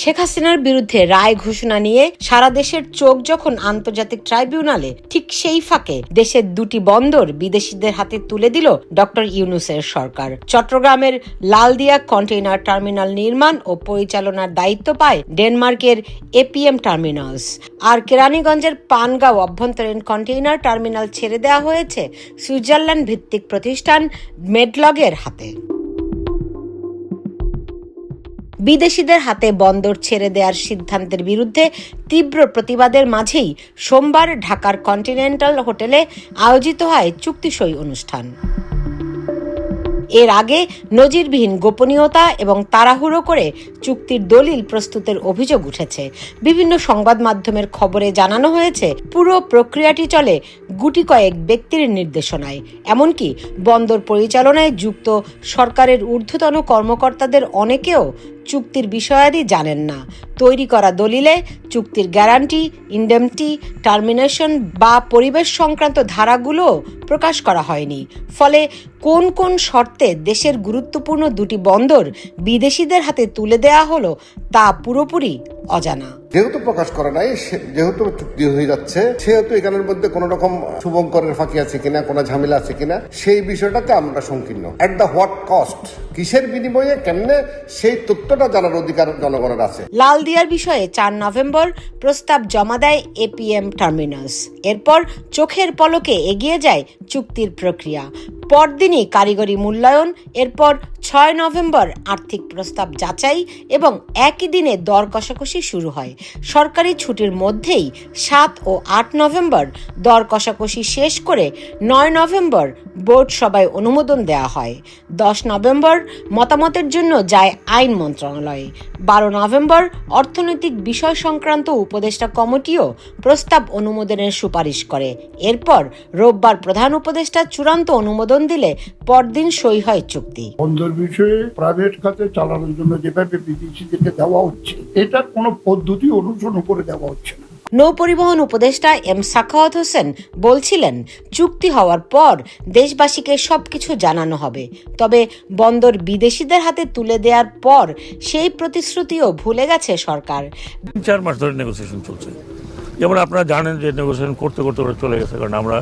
শেখ হাসিনার বিরুদ্ধে রায় ঘোষণা নিয়ে সারা দেশের চোখ যখন আন্তর্জাতিক ট্রাইব্যুনালে, ঠিক সেই ফাঁকে দেশের দুটি বন্দর বিদেশিদের হাতে তুলে দিল ডক্টর ইউনুসের সরকার। চট্টগ্রামের লালদিয়া কন্টেইনার টার্মিনাল নির্মাণ ও পরিচালনার দায়িত্ব পায় ডেনমার্কের এপিএম টার্মিনালস। আর কেরানীগঞ্জের পানগাঁও অভ্যন্তরীণ কন্টেইনার টার্মিনাল ছেড়ে দেওয়া হয়েছে সুইজারল্যান্ড ভিত্তিক প্রতিষ্ঠান মেডলগের হাতে। বিদেশিদের হাতে বন্দর ছেড়ে দেওয়ার সিদ্ধান্তের বিরুদ্ধে তীব্র প্রতিবাদের মাঝেই সোমবার ঢাকার কন্টিনেন্টাল হোটেলে আয়োজিত হয় চুক্তিসই অনুষ্ঠান। এর আগে নজিরবিহীন গোপনীয়তা এবং তাড়াহুড়ো করে চুক্তির দলিল প্রস্তুতের অভিযোগ উঠেছে। বিভিন্ন সংবাদ মাধ্যমের খবরে জানানো হয়েছে, পুরো প্রক্রিয়াটি চলে গুটি কয়েক ব্যক্তির নির্দেশনায়। এমনকি বন্দর পরিচালনায় যুক্ত সরকারের ঊর্ধ্বতন কর্মকর্তাদের অনেকেও চুক্তির বিষয়াদি জানেন না। তৈরি করা দলিলে চুক্তির গ্যারান্টি, ইন্ডেমটি, টার্মিনেশন বা পরিবেশ সংক্রান্ত ধারাগুলো প্রকাশ করা হয়নি। ফলে কোন কোন শর্তে দেশের গুরুত্বপূর্ণ দুটি বন্দর বিদেশিদের হাতে তুলে দেয়া হলো তা পুরোপুরি অজানা। যেহেতু প্রকাশ করে নাই যেহেতু চুক্তি হয়ে যাচ্ছে, সেহেতু এখানের মধ্যে কোন রকম শুভঙ্করের ফাঁকি আছে কিনা, কোনো ঝামেলা আছে কিনা, সেই বিষয়টাতে আমরা সংকীর্ণ। এট দ্য হোয়াট কস্ট কিসের বিনিময়ে, কেমনে? সেই তথ্যটা জানার অধিকার জনগণের আছে। লাল দিয়ার বিষয়ে চার নভেম্বর প্রস্তাব জমা দেয় এপিএম টার্মিনালস এরপর চোখের পলকে এগিয়ে যায় চুক্তির প্রক্রিয়া। পরদিনই কারিগরি মূল্যায়ন, এরপর ছয় নভেম্বর আর্থিক প্রস্তাব যাচাই এবং একই দিনে দর কষাকষি শুরু হয়। সরকারি ছুটির মধ্যেই সাত ও আট নভেম্বর দর কষাকষি শেষ করে নয় নভেম্বর বোর্ড সভায় অনুমোদন দেওয়া হয়। দশ নভেম্বর মতামতের জন্য যায় আইন মন্ত্রণালয়ে। বারো নভেম্বর অর্থনৈতিক বিষয় সংক্রান্ত উপদেষ্টা কমিটিও প্রস্তাব অনুমোদনের সুপারিশ করে। এরপর রোববার প্রধান উপদেষ্টা চূড়ান্ত অনুমোদন দিলে পরদিন সই হয় চুক্তি। বিষয়ে প্রাইভেট খাতে চালানোর জন্য যেভাবে বিদেশিদেরকে দেওয়া হচ্ছে, এটার কোনো পদ্ধতি অনুসরণ করে দেওয়া হচ্ছে না। নৌ পরিবহন উপদেষ্টা এম সাখাওয়াত হোসেন বলছিলেন চুক্তি হওয়ার পর দেশবাসীকে সবকিছু জানানো হবে। তবে বন্দর বিদেশিদের হাতে তুলে দেওয়ার পর সেই প্রতিশ্রুতিও ভুলে গেছে সরকার। চার মাস ধরে নেগোসিয়েশন চলছে। যেমন আপনারা জানেন যে নেগোসিয়েশন করতে করতে ওরা চলে গেছে কারণ আমরা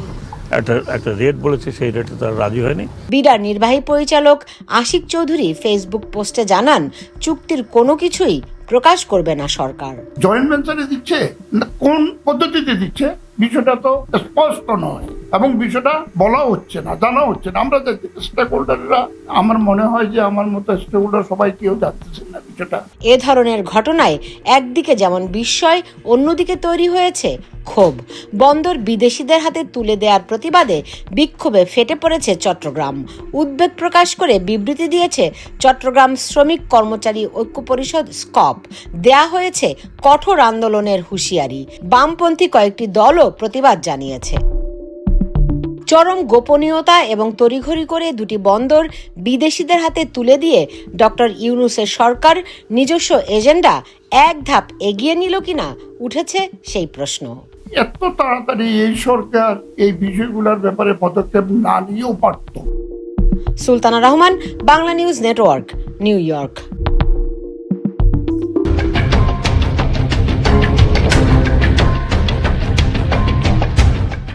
একটা একটা রেট বলেছি সেই রেটে তারা রাজি হয়নি। বিডার নির্বাহী পরিচালক আশিক চৌধুরী ফেসবুক পোস্টে জানান চুক্তির কোনো কিছুই প্রকাশ করবে না সরকার। জয়েন্ট ভেঞ্চারে দিচ্ছে? না কোন পদ্ধতিতে দিচ্ছে? বিষয়টা তো স্পষ্ট নয় এবং বিষয়টা বলা হচ্ছে না, জানা হচ্ছে না। আমরা স্টেক হোল্ডাররা আমার মনে হয় যে আমার মতো স্টেক হোল্ডার সবাই কেউ জানতেছেন না বিষয়টা। এ ধরনের ঘটনায় একদিকে যেমন বিস্ময়, অন্যদিকে তৈরি হয়েছে ক্ষোভ। বন্দর বিদেশিদের হাতে তুলে দেওয়ার প্রতিবাদে বিক্ষোভে ফেটে পড়েছে চট্টগ্রাম। উদ্বেগ প্রকাশ করে বিবৃতি দিয়েছে চট্টগ্রাম শ্রমিক কর্মচারী ঐক্য পরিষদ স্কপ। দেয়া হয়েছে কঠোর আন্দোলনের হুঁশিয়ারি। বামপন্থী কয়েকটি দলও প্রতিবাদ জানিয়েছে। চরম গোপনীয়তা এবং তড়িঘড়ি করে দুটি বন্দর বিদেশিদের হাতে তুলে দিয়ে ডক্টর ইউনুসের সরকার নিজস্ব এজেন্ডা এক ধাপ এগিয়ে নিল কিনা উঠেছে সেই প্রশ্ন। এত তাড়াতাড়ি এই সরকার এই বিষয়গুলোর ব্যাপারে পদক্ষেপ না নিয়েও পারত। Sultana Rahman Bangla news network New York.